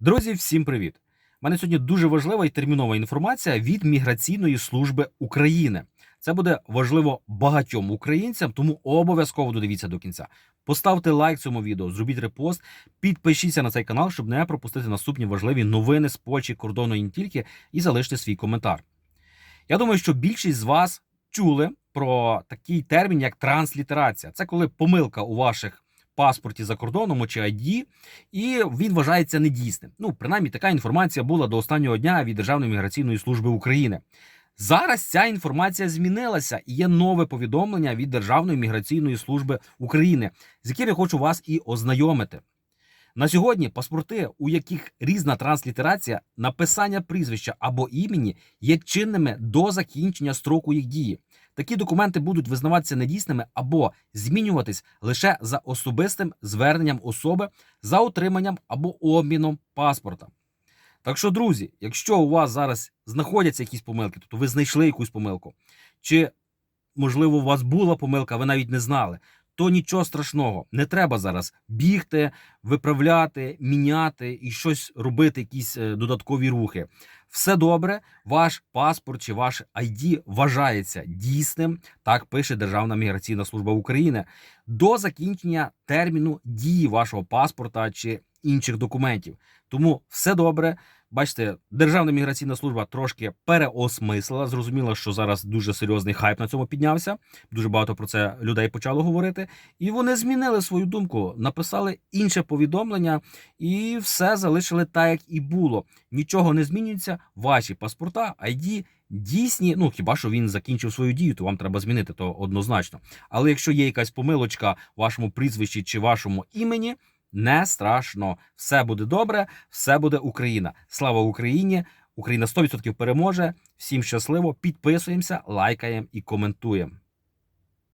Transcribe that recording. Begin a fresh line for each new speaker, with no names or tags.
Друзі, всім привіт! У мене сьогодні дуже важлива і термінова інформація від Міграційної служби України. Це буде важливо багатьом українцям, тому обов'язково додивіться до кінця. Поставте лайк цьому відео, зробіть репост, підпишіться на цей канал, щоб не пропустити наступні важливі новини з Польщі, кордону і не тільки, і залиште свій коментар. Я думаю, що більшість з вас чули про такий термін, як транслітерація. Це коли помилка у ваших паспорті за кордоном чи ID, і він вважається недійсним. Ну, принаймні, така інформація була до останнього дня від Державної міграційної служби України. Зараз ця інформація змінилася і є нове повідомлення від Державної міграційної служби України, з яким я хочу вас і ознайомити. На сьогодні паспорти, у яких різна транслітерація, написання прізвища або імені є чинними до закінчення строку їх дії. Такі документи будуть визнаватися недійсними або змінюватись лише за особистим зверненням особи за отриманням або обміном паспорта. Так що, друзі, якщо у вас зараз знаходяться якісь помилки, тобто ви знайшли якусь помилку, чи можливо у вас була помилка, ви навіть не знали, то нічого страшного. Не треба зараз бігти, виправляти, міняти і щось робити, якісь е, додаткові рухи. Все добре, ваш паспорт чи ваш ID вважається дійсним. Так пише Державна міграційна служба України до закінчення терміну дії вашого паспорта чи інших документів. Тому все добре. Бачите, Державна міграційна служба трошки переосмислила. Зрозуміла, що зараз дуже серйозний хайп на цьому піднявся. Дуже багато про це людей почало говорити. І вони змінили свою думку, написали інше повідомлення і все залишили так, як і було. Нічого не змінюється. Ваші паспорта, ID дійсні. Ну хіба що він закінчив свою дію, то вам треба змінити то однозначно. Але якщо є якась помилочка в вашому прізвищі чи вашому імені. Не страшно, все буде добре, все буде Україна. Слава Україні! Україна 100% переможе. Всім щасливо! Підписуємося, лайкаємо і коментуємо.